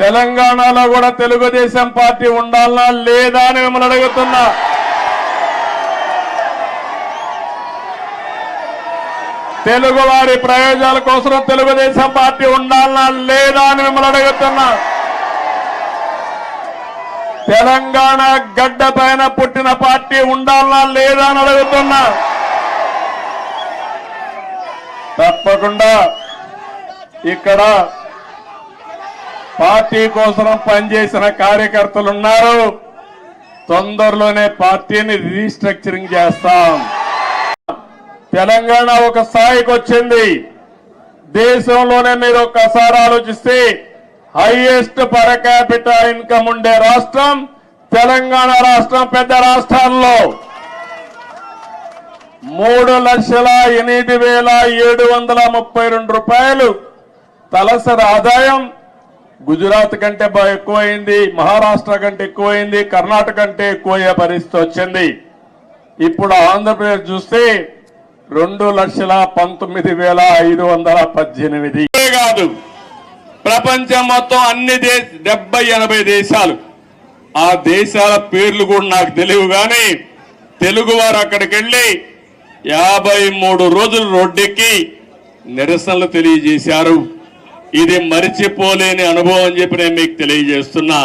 తెలంగాణలో కూడా తెలుగుదేశం పార్టీ ఉండాలనా లేదా అని మిమ్మల్ని అడుగుతున్నా. తెలుగు వారి ప్రయోజనాల కోసం తెలుగుదేశం పార్టీ ఉండాలనా లేదా అని మిమ్మల్ని అడుగుతున్నా. తెలంగాణ గడ్డ పైన పుట్టిన పార్టీ ఉండాలనా లేదా అని అడుగుతున్నా. తప్పకుండా ఇక్కడ పార్టీ కోసం పనిచేసిన కార్యకర్తలు ఉన్నారు. తొందరలోనే పార్టీని రీస్ట్రక్చరింగ్ చేస్తాం. తెలంగాణ ఒక స్థాయికి వచ్చింది. దేశంలోనే మీరు ఒక్కసారి ఆలోచిస్తే హైయెస్ట్ పర్ క్యాపిటల్ ఇన్కమ్ ఉండే రాష్ట్రం తెలంగాణ రాష్ట్రం పెద్ద రాష్ట్రాల్లో. మూడు లక్షల ఎనిమిది వేల ఏడు వందల ముప్పై రెండు రూపాయలు తలసరి ఆదాయం గుజరాత్ కంటే బాగా ఎక్కువైంది మహారాష్ట్ర కంటే ఎక్కువైంది కర్ణాటక కంటే ఎక్కువయ్యే పరిస్థితి వచ్చింది. ఇప్పుడు ఆంధ్రప్రదేశ్ చూస్తే రెండు లక్షల పంతొమ్మిది వేల ఐదు వందల పద్దెనిమిది. కాదు. ప్రపంచం మొత్తం అన్ని దేశ డెబ్బై ఎనభై దేశాలు. ఆ దేశాల పేర్లు కూడా నాకు తెలియవు కానీ తెలుగు వారు అక్కడికి వెళ్ళి యాభై మూడు రోజులు రోడ్డెక్కి నిరసనలు తెలియజేశారు. ఇది మరిచిపోలేని అనుభవం అని చెప్పి నేను మీకు తెలియజేస్తున్నా.